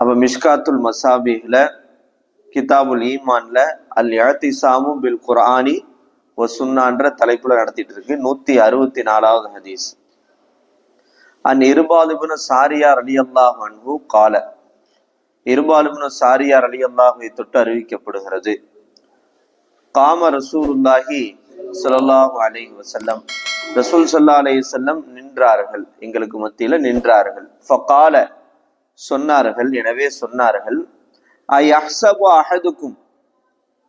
அப்ப மிஷ்காத்துல் மசாபிஹ்ல கிதாபுல் ஈமான்ல அல் இழத்திசாமு பில் குர்ஆனி ஒ சுன்னான்ற தலைப்புல நடத்திட்டு இருக்கு நூத்தி அறுபத்தி நாலாவது ஹதீஸ். அன் இருபாலுபின் சாரியார் அலி அல்லாஹ் அன்பு கால. இருபாலுபின் சாரியார் அலி அல்லாஹை தொட்டு அறிவிக்கப்படுகிறது. காம ரசூலுல்லாஹி ஸல்லல்லாஹு அலை வசல்லம் ரசூல் சல்லா அலை செல்லம் நின்றார்கள். எங்களுக்கு மத்தியில நின்றார்கள். ஃபகால சொன்னார்கள் எனவே சொன்னார்கள் அஹ்சபு அஹதுக்கும்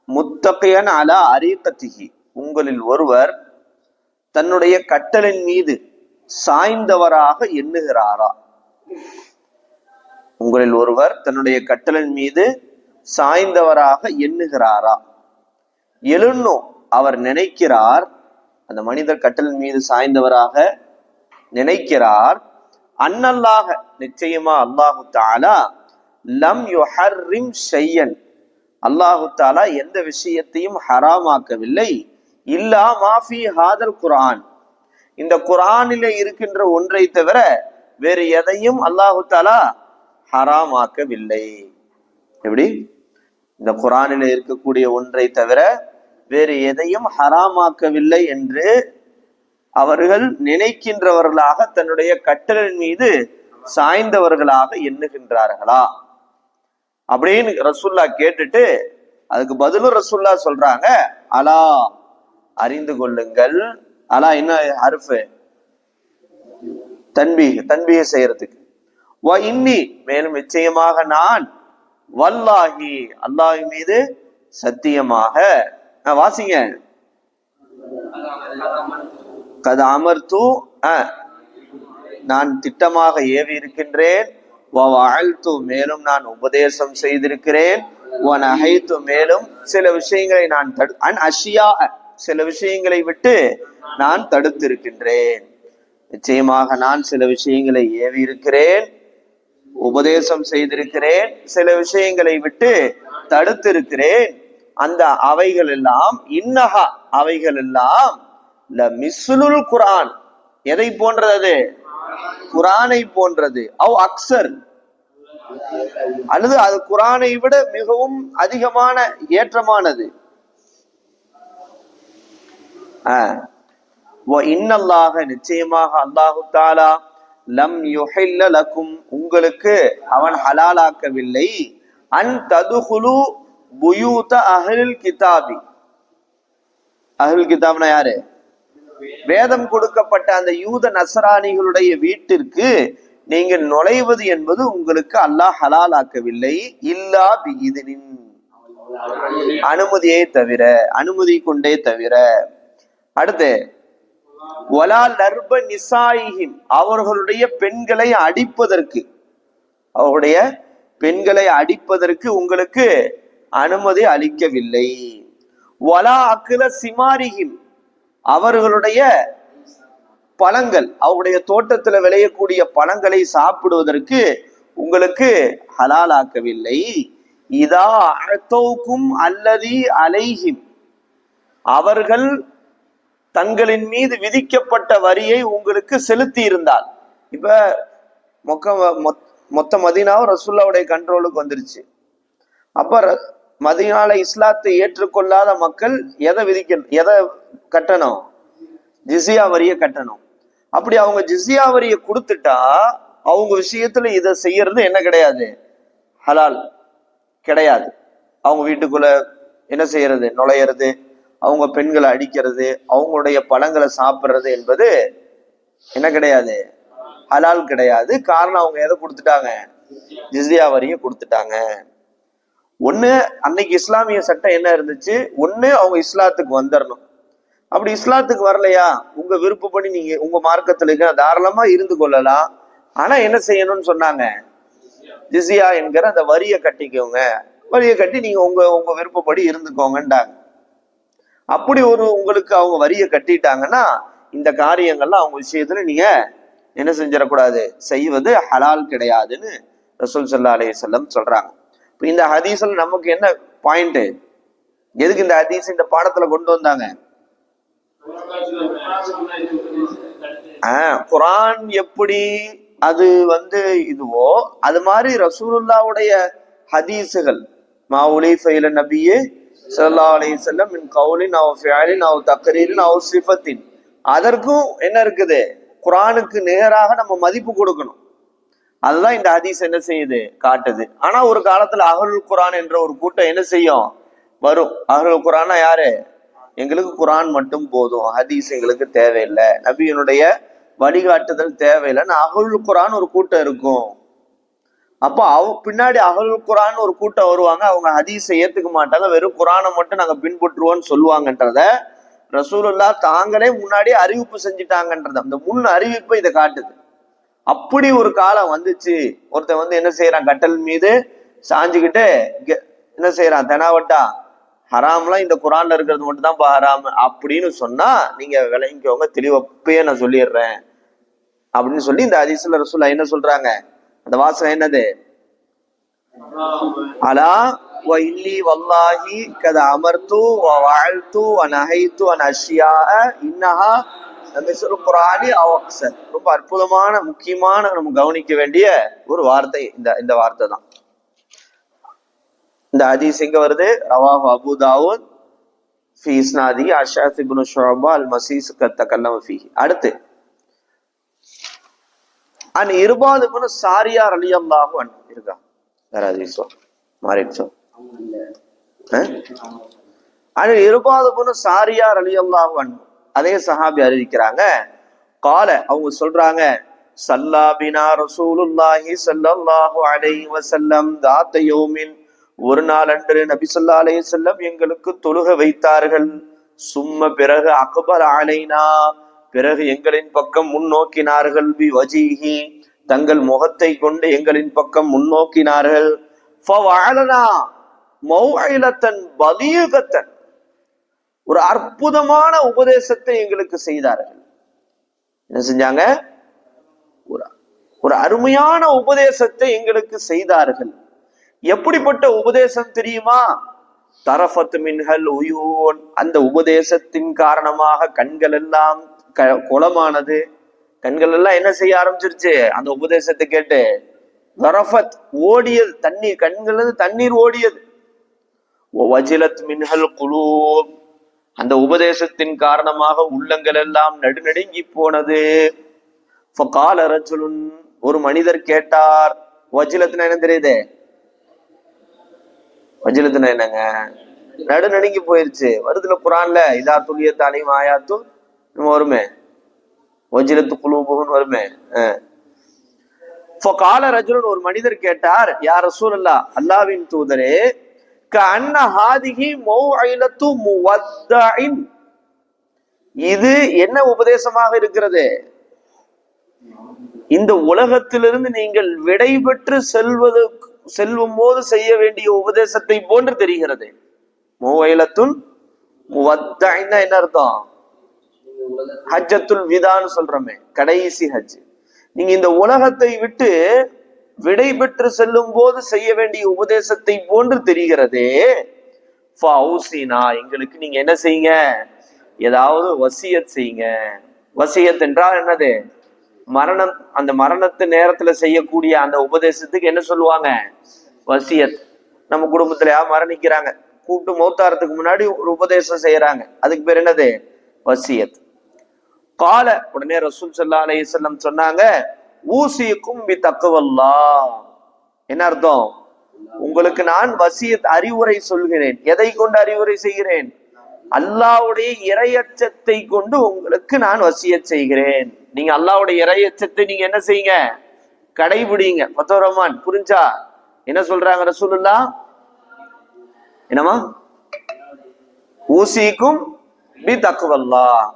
முத்தகையன் அலா அரிகத்திகி உங்களில் ஒருவர் தன்னுடைய கட்டளின் மீது சாய்ந்தவராக எண்ணுகிறாரா? உங்களில் ஒருவர் தன்னுடைய கட்டளின் மீது சாய்ந்தவராக எண்ணுகிறாரா? எழுன்னோ அவர் நினைக்கிறார் அந்த மனிதர் கட்டளின் மீது சாய்ந்தவராக நினைக்கிறார் அன்னல்லாக நிச்சயமா அல்லாஹு தாலா லம் யுஹர்ரிம் ஷையன். அல்லாஹு தாலா எந்த விஷயத்தையும் ஹராமாக்கவில்லை. இல்லா மாஃபி ஹாதல் குரான் இந்த குரானில இருக்கின்ற ஒன்றை தவிர வேறு எதையும் அல்லாஹு தாலா ஹராமாக்கவில்லை. எப்படி? இந்த குரானில இருக்கக்கூடிய ஒன்றை தவிர வேறு எதையும் ஹராமாக்கவில்லை என்று அவர்கள் நினைக்கின்றவர்களாக தன்னுடைய கட்டளின் மீது சாய்ந்தவர்களாக எண்ணுகின்றார்களா? அப்படின்னு ரசுல்லா கேட்டுட்டு அதுக்கு பதிலும் ரசுல்லா சொல்றாங்க அலா அறிந்து கொள்ளுங்கள். அலா என்ன அருஃபு தன்பீக தன்பீக செய்யறதுக்கு. வ இன்னி மேலும் நிச்சயமாக நான் வல்லாஹி அல்லாஹி மீது சத்தியமாக வாசிங்க. கது அமர்த்து நான் திட்டமாக ஏவி இருக்கின்றேன் வாழ்த்து மேலும் நான் உபதேசம் செய்திருக்கிறேன். நகைத்து மேலும் சில விஷயங்களை நான் தடு அன் அஷியா சில விஷயங்களை விட்டு நான் தடுத்திருக்கின்றேன். நிச்சயமாக நான் சில விஷயங்களை ஏவி இருக்கிறேன் உபதேசம் செய்திருக்கிறேன். சில விஷயங்களை விட்டு தடுத்திருக்கிறேன். அந்த அவைகள் எல்லாம் இன்னஹா அவைகள் எல்லாம் மிஸ்லுல் குரான் எதை போன்றது குரானை போன்றது. அவ் அக்சர் அல்லது அது குரானை விட மிகவும் அதிகமான ஏற்றமானது. இன்னல்லாக நிச்சயமாக அல்லாஹு தாலா லம் யுஹில்ல லக்கும் உங்களுக்கு அவன் ஹலாலாக்கவில்லை. அன் ததுகுலு புயூத அஹில் கிதாபி. அஹில் கிதாப்னா யாரு? வேதம் கொடுக்கப்பட்ட அந்த யூத நசராணிகளுடைய வீட்டிற்கு நீங்கள் நுழைவது என்பது உங்களுக்கு அல்லாஹ் ஹலாலாக்கவில்லை. இல்லா பிகிதனின் அனுமதியை தவிர அனுமதி கொண்டே தவிர. அடுத்து ஒலா லர்ப நிசாயிகிம் அவர்களுடைய பெண்களை அடிப்பதற்கு. அவருடைய பெண்களை அடிப்பதற்கு உங்களுக்கு அனுமதி அளிக்கவில்லை. ஒலா அக்குல சிமாரிகிம் அவர்களுடைய பழங்கள் அவருடைய தோட்டத்துல விளையக்கூடிய பழங்களை சாப்பிடுவதற்கு உங்களுக்கு ஹலாலாக்கவில்லை. இதா அத்தோக்கும் அல்லது அலைஹிம். அவர்கள் தங்களின் மீது விதிக்கப்பட்ட வரியை உங்களுக்கு செலுத்தி இருந்தால் இப்ப மொக்க மொத்த மதினாவும் ரசுல்லாவுடைய கண்ட்ரோலுக்கு வந்துருச்சு. அப்ப மதினால இஸ்லாத்தை ஏற்றுக்கொள்ளாத மக்கள் எதை விதிக்க எதை கட்டணும்? ஜிசியா வரிய கட்டணும். அப்படி அவங்க ஜிசியா வரிய கொடுத்துட்டா அவங்க விஷயத்துல இதை செய்யறது என்ன கிடையாது? ஹலால் கிடையாது. அவங்க வீட்டுக்குள்ள என்ன செய்யறது? நுழையிறது அவங்க பெண்களை அடிக்கிறது அவங்களுடைய பழங்களை சாப்பிடுறது என்பது என்ன கிடையாது? ஹலால் கிடையாது. காரணம் அவங்க எதை கொடுத்துட்டாங்க? ஜிசியா வரியும் கொடுத்துட்டாங்க. ஒண்ணு அன்னைக்கு இஸ்லாமிய சட்டம் என்ன இருந்துச்சு? ஒண்ணு அவங்க இஸ்லாத்துக்கு வந்துடணும் அப்படி இஸ்லாத்துக்கு வரலையா? உங்க விருப்பப்படி நீங்க உங்க மார்க்கத்துல இருக்க தாராளமா இருந்து கொள்ளலாம். ஆனா என்ன செய்யணும்னு சொன்னாங்க? ஜிசியா என்கிற அந்த வரியை கட்டிக்கோங்க. வரியை கட்டி நீங்க உங்க உங்க விருப்பப்படி இருந்துக்கோங்கன்றாங்க. அப்படி ஒரு உங்களுக்கு அவங்க வரியை கட்டிட்டாங்கன்னா இந்த காரியங்கள்லாம் அவங்க விஷயத்துல நீங்க என்ன செஞ்சிடக்கூடாது? செய்வது ஹலால் கிடையாதுன்னு ரசூல் சல்லா அலைஹி சொல்றாங்க. இந்த ஹதீஸ்ல நமக்கு என்ன பாயிண்ட் எதுக்கு இந்த ஹதீஸ் இந்த பாடத்துல கொண்டு வந்தாங்க? ஆஹ் குரான் எப்படி அது வந்து இதுவோ அது மாதிரி ரசூலுல்லாவுடைய ஹதீஸுகள். மாவுலி ஃபைல நபியே சல்லா அலி செல்லம் மின் கவுலின் அவ் ஃபியாலின் அவ் தக்கரீரின் அவ் சிஃபத்தின். அதற்கும் என்ன இருக்குது? குரானுக்கு நேராக நம்ம மதிப்பு கொடுக்கணும். அதுதான் இந்த ஹதீஸ் என்ன செய்யுது? காட்டுது. ஆனா ஒரு காலத்துல அகருல் குரான் என்ற ஒரு கூட்டம் என்ன செய்யும்? வரும். அகருல் குரானா யாரு? எங்களுக்கு குரான் மட்டும் போதும். ஹதீஸ் எங்களுக்கு தேவையில்லை. நபியனுடைய வழிகாட்டுதல் தேவையில்லைன்னு அகருல் குரான் ஒரு கூட்டம் இருக்கும். அப்போ அவ பின்னாடி அகலுல் குரான் ஒரு கூட்டம் வருவாங்க. அவங்க ஹதீஸை ஏத்துக்க மாட்டாங்க. வெறும் குரானை மட்டும் நாங்க பின்பற்றுவோம்னு சொல்லுவாங்கன்றத ரசூலுல்லா தாங்களே முன்னாடி அறிவிப்பு செஞ்சுட்டாங்கன்றத. அந்த முன் அறிவிப்பை இதை காட்டுது. அப்படி ஒரு காலம் வந்துச்சு. ஒருத்தன் வந்து என்ன செய்யறான் கட்டல் மீது சாஞ்சுக்கிட்டு என்ன செய்யறான் தெனாவட்டா ஹராம்லாம் இந்த குரான்ல இருக்கிறது மட்டும் தான் ஹராம் அப்படின்னு சொன்னா நீங்க விளங்கிக்கோங்க தெளிவப்பே நான் சொல்லிடுறேன் அப்படின்னு சொல்லி இந்த அதிசல ரசூல்லா என்ன சொல்றாங்க? அந்த வாசகம் என்னது? அலா வ இல்லி வல்லாஹி கத அமர்த்து வ வாழ்த்து வ இன்னஹா மிஸ்ரு குரானி அவ் அக்ஸர் ரொம்ப அற்புதமான முக்கியமான நம்ம கவனிக்க வேண்டிய ஒரு வார்த்தை இந்த இந்த வார்த்தை தான். இந்த ஹதீஸ் எங்க வருது? ரவாஹு அபு தாவூத் ஃபி இஸ்னாதி அஷாத் இப்னு ஷுஅபா அல் மசீஸ் கத்தகல்லம் ஃபீஹி. அடுத்து அன் இருபாது இப்னு சாரியார் ரலியல்லாஹு அன்ஹு. இருக்கா? வேற ஹதீஸோ மாறிடுச்சோ? அன் இருபாது இப்னு சாரியார் ரலியல்லாஹு அன்ஹு. அதே சஹாபி அறிவிக்கிறாங்க. கால அவங்க சொல்றாங்க சல்லாபினா ரசூலுல்லாஹி ஸல்லல்லாஹு அலைஹி வசல்லம் தாத்த யோமின் ஒரு நாள் அன்று நபி சொல்லா அலைய செல்லம் எங்களுக்கு தொழுக வைத்தார்கள். சும்ம பிறகு அக்பர் ஆலைனா பிறகு எங்களின் பக்கம் முன்னோக்கினார்கள். பி வஜீஹி தங்கள் முகத்தை கொண்டு எங்களின் பக்கம் முன்னோக்கினார்கள். ஃபவஅலனா மௌஇலத்தன் பலீகத்தன். ஒரு அற்புதமான உபதேசத்தை எங்களுக்கு செய்தார்கள். என்ன செஞ்சாங்க? ஒரு ஒரு அருமையான உபதேசத்தை எங்களுக்கு செய்தார்கள். எப்படிப்பட்ட உபதேசம் தெரியுமா? தரஃபத் மின்ஹல் உயோன். அந்த உபதேசத்தின் காரணமாக கண்கள் எல்லாம் க- குளமானது. கண்கள் எல்லாம் என்ன செய்ய ஆரம்பிச்சிருச்சு? அந்த உபதேசத்தை கேட்டு தரஃபத் ஓடியது தண்ணீர் கண்கள் தண்ணீர் ஓடியது. வஜிலத் மின்ஹல் குலூப். அந்த உபதேசத்தின் காரணமாக உள்ளங்கள் எல்லாம் நடுநடுங்கி போனது. கால ரஜுலுன் ஒரு மனிதர் கேட்டார் வஜிலத்துனா என்ன தெரியுது? வஜிலத்துனா என்னங்க? நடுநடுங்கி போயிருச்சு. வருதுல குரான்ல இதா துளிய தாலிம் ஆயாத்தும் நம்ம வருமே. வஜிலத்து குழுபுன்னு வருமே. கால ரஜுலன் ஒரு மனிதர் கேட்டார் யார் ரசூலல்லா அல்லாவின் தூதரே இது என்ன உபதேசமாக இருக்கிறது? இந்த உலகத்திலிருந்து நீங்கள் விடை பெற்று செல்வது செல்லும் போது செய்ய வேண்டிய உபதேசத்தை போன்று தெரிகிறது. மூவைலத்துன் என்ன அர்த்தம்? ஹஜ்ஜத்துல் விதான்னு சொல்றோமே கடைசி ஹஜ் நீங்க இந்த உலகத்தை விட்டு விடை பெற்று செல்லும் போது செய்ய வேண்டிய உபதேசத்தை போன்று தெரிகிறதே. ஃபவுசினா எங்களுக்கு நீங்க என்ன செய்யுங்க? ஏதாவது வசியத் செய்யுங்க. வசியத் என்றால் என்னது? மரணம் அந்த மரணத்து நேரத்துல செய்யக்கூடிய அந்த உபதேசத்துக்கு என்ன சொல்லுவாங்க? வசியத். நம்ம குடும்பத்துல யார் மரணிக்கிறாங்க? கூப்பிட்டு மௌத்தாரத்துக்கு முன்னாடி ஒரு உபதேசம் செய்யறாங்க. அதுக்கு பேர் என்னது? வசியத். கால உடனே ரசூல் சல்லா அலையம் சொன்னாங்க ஊசிக்கும் கும்பி தக்குவல்லா என்ன அர்த்தம்? உங்களுக்கு நான் வசியத் அறிவுரை சொல்கிறேன். எதை கொண்டு அறிவுரை செய்கிறேன்? அல்லாவுடைய இரையச்சத்தை கொண்டு உங்களுக்கு நான் வசிய செய்கிறேன். நீங்க அல்லாவுடைய இரையச்சத்தை நீங்க என்ன செய்யுங்க? கடைபிடிங்க. பத்தோ ரஹ்மான் புரிஞ்சா? என்ன சொல்றாங்க ரசூலுல்லா என்னமா ஊசிக்கும் பி தக்குவல்லா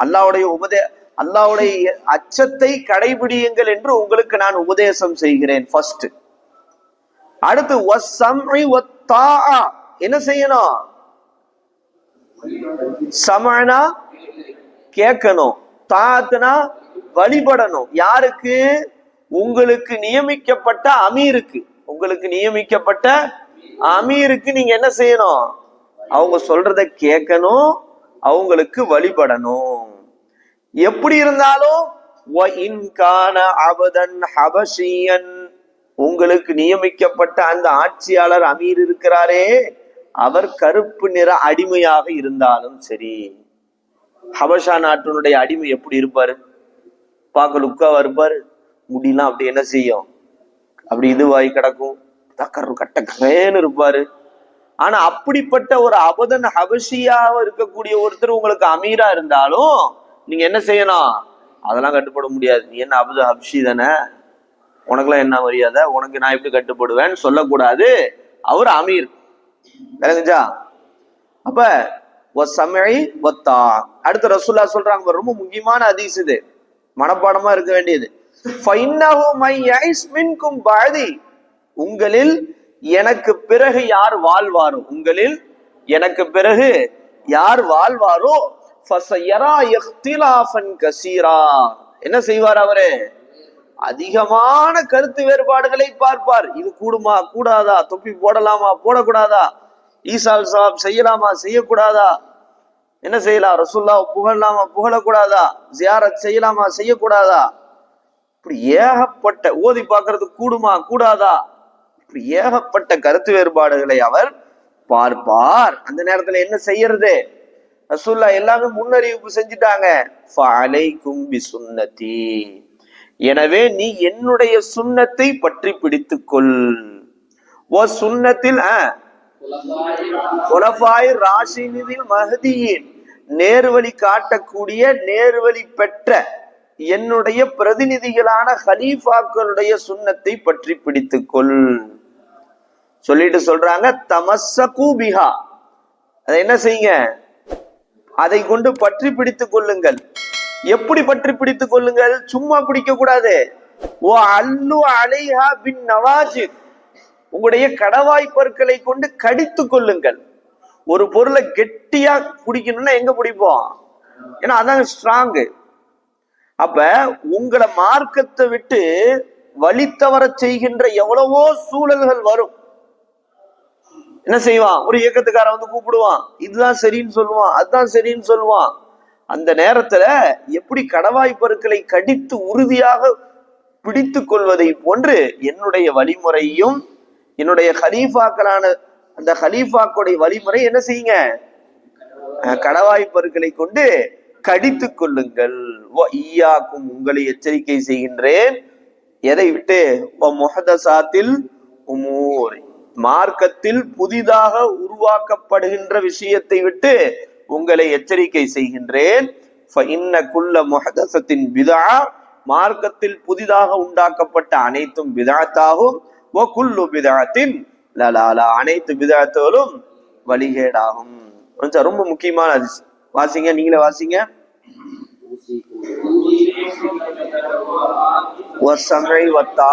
அல்லாவுடைய உபதே அல்லாவுடைய அச்சத்தை கடைபிடியுங்கள் என்று உங்களுக்கு நான் உபதேசம் செய்கிறேன் ஃபர்ஸ்ட் அடுத்து என்ன செய்யணும்? சமனா கேட்கணும். தாத்துனா வழிபடணும். யாருக்கு? உங்களுக்கு நியமிக்கப்பட்ட அமீருக்கு. உங்களுக்கு நியமிக்கப்பட்ட அமீருக்கு நீங்க என்ன செய்யணும்? அவங்க சொல்றத கேட்கணும் அவங்களுக்கு வழிபடணும். எப்படி இருந்தாலும் வ கான அபதன் ஹபஷியன். உங்களுக்கு நியமிக்கப்பட்ட அந்த ஆட்சியாளர் அமீர் இருக்கிறாரே அவர் கருப்பு நிற அடிமையாக இருந்தாலும் சரி. ஹபஷா நாட்டினுடைய அடிமை எப்படி இருப்பாரு? பார்க்க லுக்காவா இருப்பாரு? முடியெல்லாம் அப்படி என்ன செய்யும்? அப்படி இதுவாகி கிடக்கும். தக்கர் கட்ட இருப்பாரு. ஆனா அப்படிப்பட்ட ஒரு அபதன் ஹபஷியாவ இருக்கக்கூடிய ஒருத்தர் உங்களுக்கு அமீரா இருந்தாலும் நீங்க என்ன செய்யணும்? அதெல்லாம் கட்டுப்பட முடியாது. நீ என்ன அபது ஹப்ஷி தானே உனக்குலாம் என்ன மரியாதை? உனக்கு நான் எப்படி கட்டுப்படுவேன்னு சொல்லக்கூடாது. அவர் அமீர். விளங்குச்சா? அப்ப சமழி ஒத்தா அடுத்த ரசுல்லா சொல்றாங்க ரொம்ப முக்கியமான ஹதீஸ் இது. மனப்பாடமா இருக்க வேண்டியது. ஃபைன்னஹு மை உங்களில் எனக்கு பிறகு யார் வாழ்வாரோ? உங்களில் எனக்கு பிறகு யார் வாழ்வாரோ? என்ன செய்வார் அவரு? அதிகமான கருத்து வேறுபாடுகளை பார்ப்பார். இது கூடுமா கூடாதா? தொப்பி போடலாமா? போடக்கூடாதா? ஈசால் சாப் செய்யலாமா? செய்யக்கூடாதா? என்ன செய்யலாம்? ரசுல்லா புகழலாமா? புகழக்கூடாதா? ஜியாரத் செய்யலாமா? செய்யக்கூடாதா? இப்படி ஏகப்பட்ட ஓதி பார்க்கறது கூடுமா கூடாதா? இப்படி ஏகப்பட்ட கருத்து வேறுபாடுகளை அவர் பார்ப்பார். அந்த நேரத்துல என்ன செய்யறது? ரசூல்லா எல்லாமே முன்னறிவிப்பு செஞ்சுட்டாங்க. ஃபஅலைக்கும் சுன்னதி எனவே நீ என்னுடைய சுண்ணத்தை பற்றி பிடித்துக்கொள் ஓ சுண்ணத்தில் ராசினிதில் மகதியின் மஹதியின் நேர்வழி காட்டக்கூடிய நேர்வழி பெற்ற என்னுடைய பிரதிநிதிகளான ஹலீஃபாக்களுடைய சுண்ணத்தை பற்றி பிடித்துக்கொள் சொல்லிட்டு சொல்றாங்க தமச கூபிஹா அதை என்ன செய்யுங்க? அதை கொண்டு பற்றி பிடித்துக் கொள்ளுங்கள். எப்படி பற்றி பிடித்துக் கொள்ளுங்கள்? சும்மா பிடிக்க கூடாது ஓ அல்லு அலைஹா பின் நவாஜி உங்களுடைய கடவாய் பற்களை கொண்டு கடித்துக் கொள்ளுங்கள். ஒரு பொருளை கெட்டியா பிடிக்கணும்னா எங்க பிடிப்போம் ஏன்னா அதாங்க ஸ்ட்ராங்கு அப்ப உங்களை மார்க்கத்தை விட்டு வழி செய்கின்ற எவ்வளவோ சூழல்கள் வரும். என்ன செய்வான்? ஒரு இயக்கத்துக்காரன் வந்து கூப்பிடுவான். இதுதான் சரின்னு சொல்லுவான் அதுதான் சரின்னு சொல்லுவான். அந்த நேரத்துல எப்படி கடவாய் பருக்களை கடித்து உறுதியாக பிடித்து கொள்வதை போன்று என்னுடைய வழிமுறையும் என்னுடைய ஹலீஃபாக்களான அந்த ஹலீஃபாக்களுடைய வழிமுறை என்ன செய்யுங்க? அஹ் கடவாய் பருக்களை கொண்டு கடித்து கொள்ளுங்கள். வ ஈயாக்கும் உங்களை எச்சரிக்கை செய்கின்றேன். எதை விட்டு? வ முஹதசாத்தில் உமூர். மார்க்கத்தில் புதிதாக உருவாக்கப்படுகின்ற விஷயத்தை விட்டு உங்களை எச்சரிக்கை செய்கின்றேன். விதா மார்க்கத்தில் புதிதாக உண்டாக்கப்பட்ட அனைத்தும் விதாத்தாகும் ஓ குல்லு விதாத்தின் அனைத்து விதாத்தோலும் வழிகேடாகும். ரொம்ப முக்கியமான வாசிங்க நீங்களே வாசிங்க. வசமை வத்தா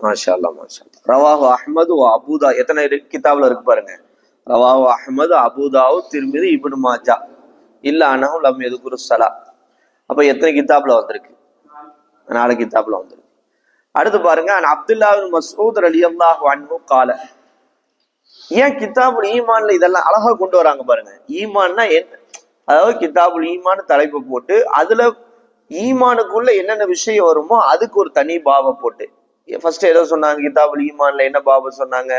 மாஷா அல்லா மாஷா ரவாஹு அஹ்மது வ அபூதா. எத்தனை இருக்கு? கிதாப்ல இருக்கு பாருங்க. ரவாஹு அஹ்மது அபுதாவு திருமிது இப்னு மாஜா. இல்ல அனஹு லம் எதுகுரு சலா அப்போ எத்தனை கிதாப்ல வந்திருக்கு? நாலு கிதாப்ல வந்திருக்கு. அடுத்து பாருங்க அன் அப்துல்லா மசூத் அலி அல்லாஹ் அன்பு கால. ஏன் கிதாபுல் ஈமான்ல இதெல்லாம் அழகா கொண்டு வராங்க பாருங்க. ஈமான்னா என்ன அதாவது கிதாபுல் ஈமான் தலைப்பு போட்டு அதுல ஈமானுக்குள்ள என்னென்ன விஷயம் வருமோ அதுக்கு ஒரு தனி பாவம் போட்டு. ஃபர்ஸ்ட் ஏதோ சொன்னாங்க கிதாபுல் ஈமான்ல என்ன பாபு சொன்னாங்க?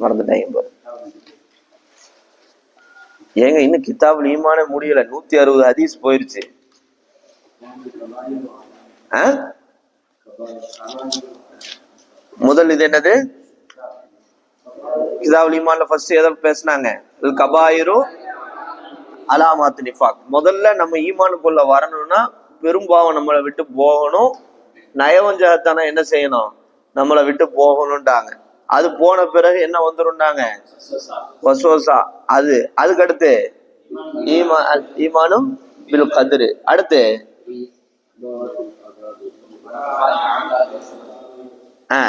மறந்துட்டேன் ஏங்க இன்னும் கிதாபுல் ஈமானே முடியல. நூத்தி அறுபது ஹதீஸ் போயிருச்சு. முதல் இது என்னது? கிதாபுல் ஈமான்ல ஃபர்ஸ்ட் எதை பேசுனாங்க. கபாயிரும் கபாயிரு அலாமாத்து நிஃபாக். முதல்ல நம்ம ஈமானுக்குள்ள வரணும்னா பெரும்பாவம் நம்மளை விட்டு போகணும். நயவஞ்சகத்தனம் என்ன செய்யணும்? நம்மளை விட்டு போகணும்ட்டாங்க அது போன பிறகு என்ன வந்துரும்டாங்க வசோசா. அது அதுக்கடுத்து ஈமா ஈமானும் பில் கதிரு. அடுத்து ஆ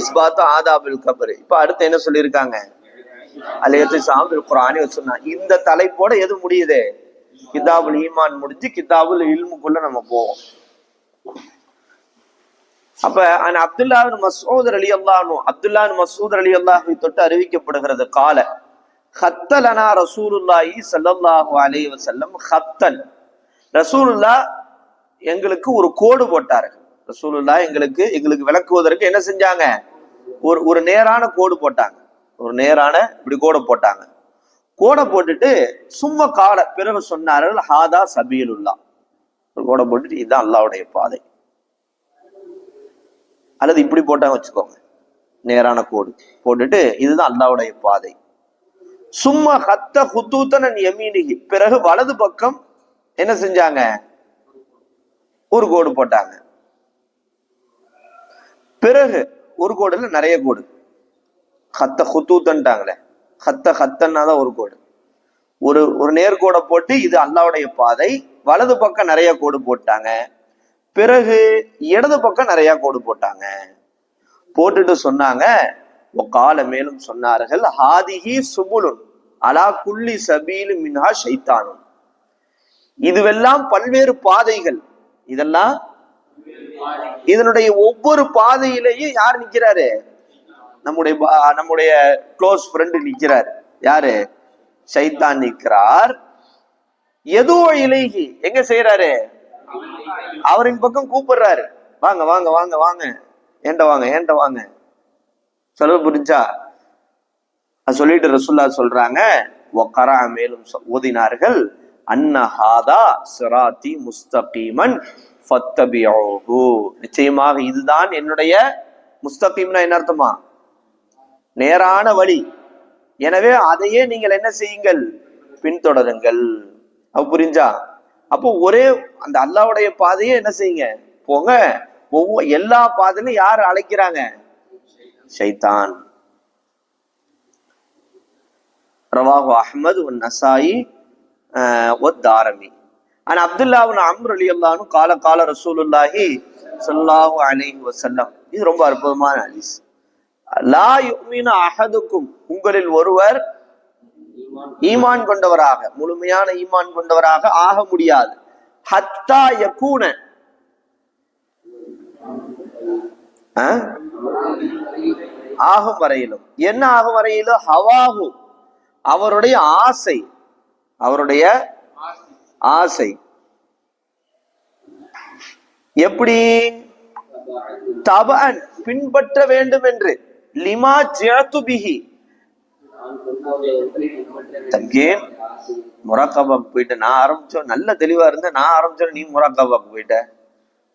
இஸ்பாத்து ஆதாபில் கபரு. இப்ப அடுத்து என்ன சொல்லியிருக்காங்க? அலையத்து சாம்பில் குரானே சொன்னா. இந்த தலைப்போட எது முடியுது? கிதாபுல் ஈமான் முடிஞ்சு கிதாபுல் இல்முக்குள்ள நம்ம போவோம். அப்ப அந்த அப்துல்லாவின் மசூத் அலி அல்லானு அப்துல்லாவின் மசூதர் அலி அல்லாஹை தொட்டு அறிவிக்கப்படுகிறது கால ஹத்தலனா ரசூலுல்லாஹி ஸல்லல்லாஹு அலி வசல்லம் ஹத்தன் ரசூலுல்லா எங்களுக்கு ஒரு கோடு போட்டாரு ரசூலுல்லா எங்களுக்கு எங்களுக்கு விளக்குவதற்கு என்ன செஞ்சாங்க? ஒரு ஒரு நேரான கோடு போட்டாங்க. ஒரு நேரான இப்படி கோடை போட்டாங்க. கோடை போட்டுட்டு சும்மா கால பிறகு சொன்னார்கள் ஹாதா சபீலுல்லா. ஒரு கோடை போட்டுட்டு இதுதான் அல்லாவுடைய பாதை. அல்லது இப்படி போட்டாங்க வச்சுக்கோங்க. நேரான கோடு போட்டுட்டு இதுதான் அல்லாவுடைய பாதை. சும்மா ஹத்த ஹுத்தூத்தன் எமீனிகி பிறகு வலது பக்கம் என்ன செஞ்சாங்க? ஒரு கோடு போட்டாங்க. பிறகு ஒரு கோடுல நிறைய கோடு. ஹத்த ஹுத்தூத்தன்ட்டாங்களே ஹத்த ஹத்தன்னா தான் ஒரு கோடு. ஒரு ஒரு நேர்கோடை போட்டு இது அல்லாவுடைய பாதை வலது பக்கம் நிறைய கோடு போட்டாங்க. பிறகு இடது பக்கம் நிறைய கோடு போட்டாங்க. போட்டுட்டு சொன்னாங்க கால மேலும் சொன்னார்கள் ஹாதிகி சுபுலுன் அலா குல்லி சபீலு மின்ஹா ஷைத்தானும் இதுவெல்லாம் பல்வேறு பாதைகள். இதெல்லாம் இதனுடைய ஒவ்வொரு பாதையிலேயும் யார் நிக்கிறாரு நம்முடைய பா- நம்முடைய க்ளோஸ் ஃப்ரெண்டு நிக்கிறாரு. யாரு? சைத்தான் நிற்கிறார் எதுவோ இலைகி எங்க செய்யறாரு அவரின் பக்கம் கூப்பிடுறாரு. வாங்க வாங்க வாங்க வாங்க. ஏண்ட வாங்க ஏண்ட வாங்க. சொல்ல புரிஞ்சா? சொல்லிட்டு ரசுல்லா சொல்றாங்க ஒக்கரா மேலும் ஓதினார்கள் அன்னஹாதா சிராத்தி முஸ்தபீமன் ஃபத்தபியூஹு நிச்சயமாக இதுதான் என்னுடைய முஸ்தபீம்னா என்ன அர்த்தமா? நேரான வழி. எனவே அதையே நீங்கள் என்ன செய்யுங்கள்? பின்தொடருங்கள். அப்ப புரிஞ்சா? அப்போ ஒரே அந்த அல்லாவுடைய பாதையே என்ன செய்யுங்க? போங்க. ஒவ்வொரு எல்லா பாதையிலும் யார் அழைக்கிறாங்க? ஷைத்தான். ரவாஹு அஹ்மது உன் நசாயி ஒத் தாரமி. ஆனா அப்துல்லா உன் அம்ர் அலி அல்லானு கால கால ரசூலுல்லாஹி சொல்லாஹு அலைஹி வசல்லம் இது ரொம்ப அற்புதமான அலிஸ் லா யுமீன அஹதுக்கும் உங்களில் ஒருவர் ஈமான் கொண்டவராக முழுமையான ஈமான் கொண்டவராக ஆக முடியாது. ஹத்தா யகூன. ஆகும் வரையிலும். என்ன ஆகும் வரையிலும் ஹவாஹு. அவருடைய ஆசை. அவருடைய ஆசை. எப்படி? தபன் பின்பற்ற வேண்டும் என்று. லிமா ஜியத்து பிஹி. தங்கேன் முராக்காபாக்கு போயிட்ட. நான் ஆரம்பிச்சோம் நல்ல தெளிவா இருந்தேன் நான் ஆரம்பிச்சோம் நீ முராக்காபாக்கு போயிட்ட.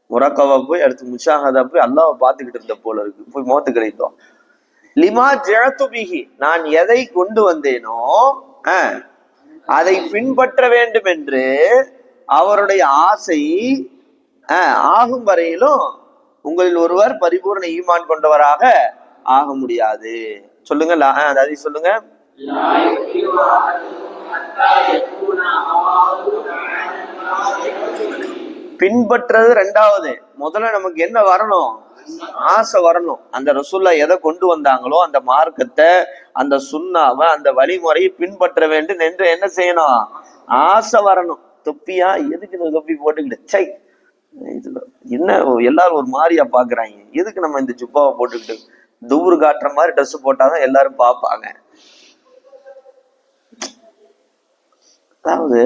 முராக்காபா போய் அடுத்து முஷாஹதா போய் அல்லாவை பார்த்துக்கிட்டு இருந்த போல இருக்கு. போய் முகத்து கிடைத்தோம் லிமா ஜெயத்து பிஹி. நான் எதை கொண்டு வந்தேனோ அஹ், அதை பின்பற்ற வேண்டும் என்று அவருடைய ஆசை அஹ், ஆகும் வரையிலும் உங்களில் ஒருவர் பரிபூர்ண ஈமான் கொண்டவராக ஆக முடியாது. சொல்லுங்க அதாவது சொல்லுங்க. பின்பற்றது ரெண்டாவது. முதல்ல நமக்கு என்ன வரணும்? ஆசை வரணும். அந்த ரசூல்லா எதை கொண்டு வந்தாங்களோ அந்த மார்க்கத்தை அந்த சுண்ணாவை அந்த வழிமுறையை பின்பற்ற வேண்டும் என்று என்ன செய்யணும்? ஆசை வரணும். தொப்பியா? எதுக்கு இந்த தொப்பி போட்டுக்கிட்டு? சை இதுல என்ன எல்லாரும் ஒரு மாதிரியா பாக்குறாங்க எதுக்கு நம்ம இந்த ஜுப்பாவை போட்டுக்கிட்டு தூர் காட்டுற மாதிரி ட்ரெஸ் போட்டாதான் எல்லாரும் பார்ப்பாங்க. அதாவது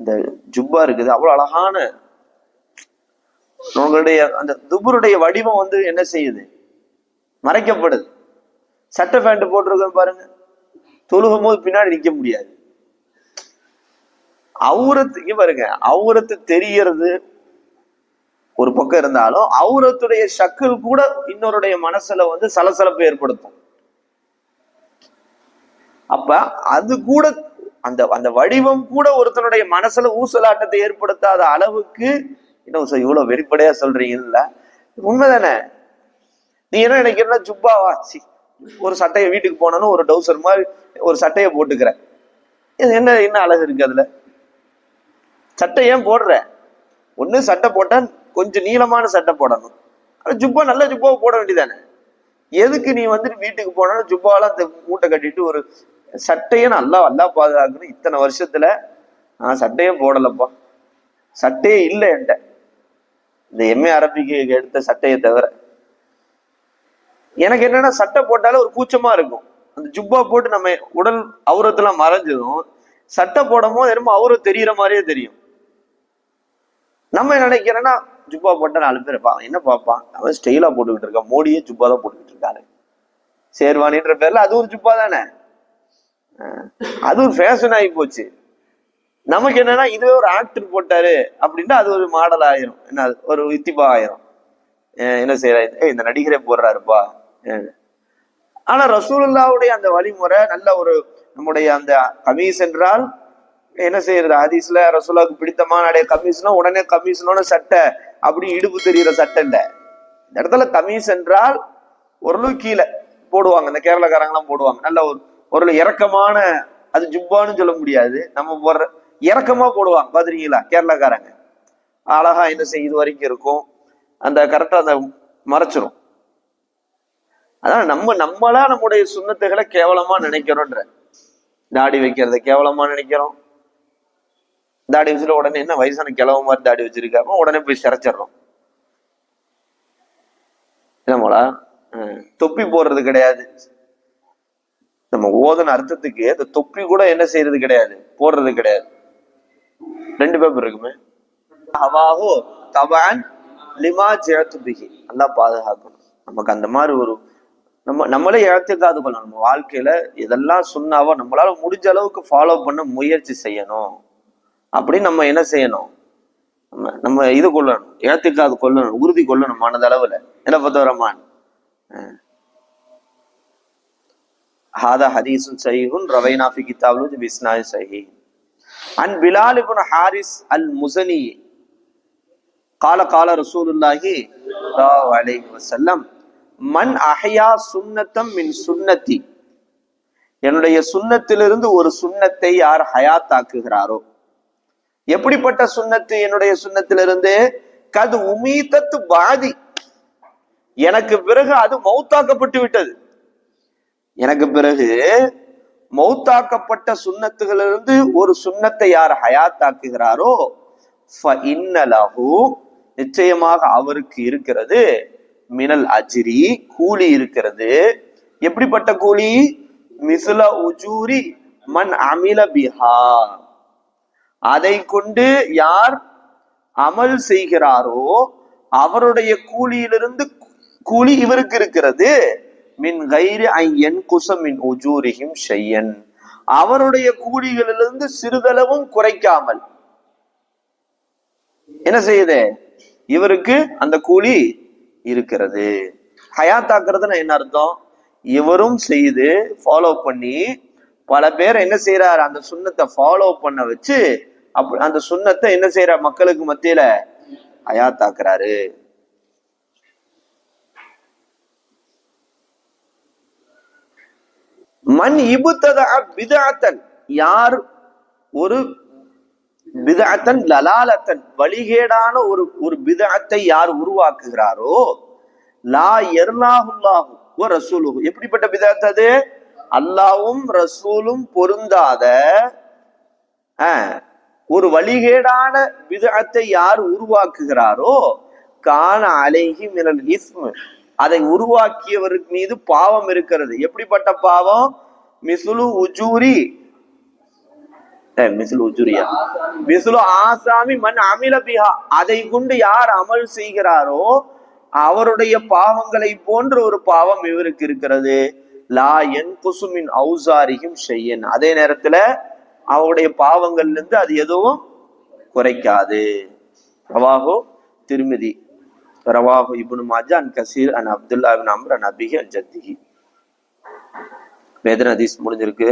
இந்த ஜுப்பா இருக்குது அவ்வளவு அழகான உங்களுடைய அந்த துபுருடைய வடிவம் வந்து என்ன செய்யுது? மறைக்கப்படுது. சட்டை பேண்ட் போட்டிருக்கோம் பாருங்க. தொழுகும் போது பின்னாடி நிக்க முடியாது. அவுரத்து இங்க பாருங்க அவுரத்து தெரியறது ஒரு பக்கம் இருந்தாலும் அவுரத்துடைய ஷக்கில் கூட இன்னொருடைய மனசுல வந்து சலசலப்பு ஏற்படுத்தும். அப்ப அது கூட அந்த அந்த வடிவம் கூட ஒருத்தனுடைய மனசுல ஊசலாட்டத்தை ஏற்படுத்தாத அளவுக்கு இன்னும் சார் இவ்வளவு வெளிப்படையா சொல்றீங்கல்ல உண்மைதானே? நீ என்ன நினைக்கிறனா ஜுப்பாவா சி ஒரு சட்டையை வீட்டுக்கு போனாலும் ஒரு டவுசர் மாதிரி ஒரு சட்டையை போட்டுக்கிற. என்ன என்ன அழகு இருக்கு அதுல? சட்டை ஏன் போடுற? ஒண்ணு சட்டை போட்டா கொஞ்சம் நீளமான சட்டை போடணும். ஆனால் ஜுப்பா நல்ல ஜுப்பாவை போட வேண்டியதானே எதுக்கு நீ வந்துட்டு வீட்டுக்கு போனாலும் ஜுப்பாவெல்லாம் அந்த மூட்டை கட்டிட்டு ஒரு சட்டையை நல்லா நல்லா பாதுகாக்கணும். இத்தனை வருஷத்துல நான் சட்டையே போடலப்பா. சட்டையே இல்லை என்கிட்ட. இந்த எம்ஏ அரபிக்கு எடுத்த சட்டையை தவிர. எனக்கு என்னன்னா சட்டை போட்டாலே ஒரு கூச்சமா இருக்கும். அந்த ஜுப்பா போட்டு நம்ம உடல் அவுரத்தெல்லாம் மறைஞ்சதும் சட்டை போடும் போது என்னமோ அவுரம் தெரியற மாதிரியே தெரியும். நம்ம நினைக்கிறேன்னா ஜுப்பா போட்டா நாலு பேர் பார்ப்பான் என்ன பார்ப்பான்? அவன் ஸ்டைலா போட்டுக்கிட்டு இருக்கான். மோடியே ஜுப்பா தான் போட்டுக்கிட்டு இருக்காரு. சேர்வானின்ற பேர்ல அது ஒரு ஜுப்பா தானே? அது ஒரு ஃபேஷன் ஆகி போச்சு. நமக்கு என்னன்னா இதுவே ஒரு ஆக்டர் போட்டாரு அப்படின்னா அது ஒரு மாடல் ஆயிரும். என்ன ஒரு வித்திப்பா ஆயிரும். என்ன செய்யறாரு ஏய், இந்த நடிகரே போடுறாருப்பா. ஆனா ரசூலுல்லாவுடைய அந்த வழிமுறை நல்ல ஒரு நம்முடைய அந்த கமீஸ் என்றால் என்ன செய்யறது? ஹதீஸ்ல ரசூலாவுக்கு பிடித்தமான கமீஸ்னா உடனே கமீஸ்னோட சட்டை. அப்படி இடுப்பு தெரியுற சட்டை இல்ல. இந்த இடத்துல கமீஸ் என்றால் ஓரளவு கீழே போடுவாங்க. இந்த கேரளக்காரங்களாம் போடுவாங்க. நல்ல ஒரு ஒரு இறக்கமான அது ஜுப்பான்னு சொல்ல முடியாது. நம்ம போடுற இறக்கமா போடுவாங்க. பாத்திருக்கீங்களா? கேரளக்காரங்க. அழகா என்ன செய்ய இது வரைக்கும் இருக்கும். அந்த கரெக்டா அந்த மறைச்சிரும். அதான் நம்ம நம்மளா நம்முடைய சுண்ணத்துகளை கேவலமா நினைக்கிறோன்ற. தாடி வைக்கிறத கேவலமா நினைக்கிறோம். தாடி வச்சுல உடனே என்ன வயசான கிழவ மாதிரி தாடி வச்சிருக்காம உடனே போய் சிரைச்சிடுறோம். என்னமோலா தொப்பி போடுறது கிடையாது. நம்ம ஓதன அர்த்தத்துக்கு அந்த தொப்பி கூட என்ன செய்யறது கிடையாது போடுறது கிடையாது. ரெண்டு பேப்பர் இருக்குமே. ஹவாஹோ தபான் லிமா ஜெயத்துபிகி நல்லா பாதுகாக்கணும். நமக்கு அந்த மாதிரி ஒரு நம்ம நம்மளே இழத்துக்காது கொள்ளணும். நம்ம வாழ்க்கையில இதெல்லாம் சொன்னாவோ நம்மளால முடிஞ்ச அளவுக்கு ஃபாலோ பண்ண முயற்சி செய்யணும். அப்படின்னு நம்ம என்ன செய்யணும்? நம்ம நம்ம இது கொள்ளணும் ஏத்துக்காது கொள்ளணும் உறுதி கொள்ளணும் மனதளவில் என்ன பொறுத்தவரமான் ஹாதா ஹதீசுன் ரவை ரவைனாஃபி கிதாபு பிஸ்னாய் சஹீ அன் பிலால் இபுன் ஹாரிஸ் அல் முசனி கால கால ரசூலுல்லாஹி அலைஹி வசல்லம் மன் அஹயா சுன்னத்தம் மின் சுன்னத்தி. என்னுடைய சுண்ணத்திலிருந்து ஒரு சுண்ணத்தை யார் ஹயாத்தாக்குகிறாரோ எப்படிப்பட்ட சுண்ணத்து? என்னுடைய சுண்ணத்திலிருந்து கது உமீதத்து பாதி. எனக்கு பிறகு அது மௌத்தாக்கப்பட்டு விட்டது. எனக்கு பிறகு மௌத்தாக்கப்பட்ட சுண்ணத்துகளிலிருந்து ஒரு சுண்ணத்தை யார் ஹயாத்தாக்குகிறாரோ நிச்சயமாக அவருக்கு இருக்கிறது. மினல் அஜிரி கூலி இருக்கிறது. எப்படிப்பட்ட கூலி? மிசுல உஜூரி மண் அமில பிஹா. அதை கொண்டு யார் அமல் செய்கிறாரோ அவருடைய கூலியிலிருந்து கூலி இவருக்கு இருக்கிறது. மின் கைரி ஐயன் குசமின் உஜூரிஹிம் ஷையன். அவருடைய கூலிகளிலிருந்து சிறிதளவும் குறைக்காமல். என்ன செய்யுது? இவருக்கு அந்த கூலி இருக்கிறது. ஹயாத்தாக்குறதுன்னா என்ன அர்த்தம்? இவரும் செய்து ஃபாலோ பண்ணி பல பேர் என்ன செய்யறாரு அந்த சுண்ணத்தை ஃபாலோ பண்ண வச்சு அப்ப அந்த சுண்ணத்தை என்ன செய்யற? மக்களுக்கு மத்தியில அயாத்தாக்குறாரு மண் இபுத்ததா பிதாத்தன்? யார்? ஒரு பிதாத்தன் லலாலத்தன். வழிகேடான ஒரு ஒரு பிதாத்தை யார் உருவாக்குகிறாரோ? லா எர்லாஹுல்லாஹு ஓ ரசூலுஹு. எப்படிப்பட்ட பிதாத் அது? அல்லாவும் ரசூலும் பொருந்தாத ஒரு வழிகேடான விதத்தை யார் உருவாக்குகிறாரோ காண அலைகி மினல் இஸ்மு. அதை உருவாக்கியவருக்கு மீது பாவம் இருக்கிறது. எப்படிப்பட்ட பாவம்? மிசுலு உஜூரி. மிசுலு உஜூரியா? மிசுலு ஆசாமி மண் அமில பிஹா. அதை கொண்டு யார் அமல் செய்கிறாரோ அவருடைய பாவங்களை போன்ற ஒரு பாவம் இவருக்கு இருக்கிறது. லா என் குசுமின் ஔசாரியும் செய்யன் அதே நேரத்துல அவருடைய பாவங்கள்ல இருந்து அது எதுவும் குறைக்காது. ரவாஹோ திருமதி. ரவாஹு இபுனு மாஜா அன் கசீர் அன் அப்துல்லா இப்னு அம்ர் அன் அபிஹி அன் ஜத்திஹி. வேதன் ஹதீஸ் முடிஞ்சிருக்கு.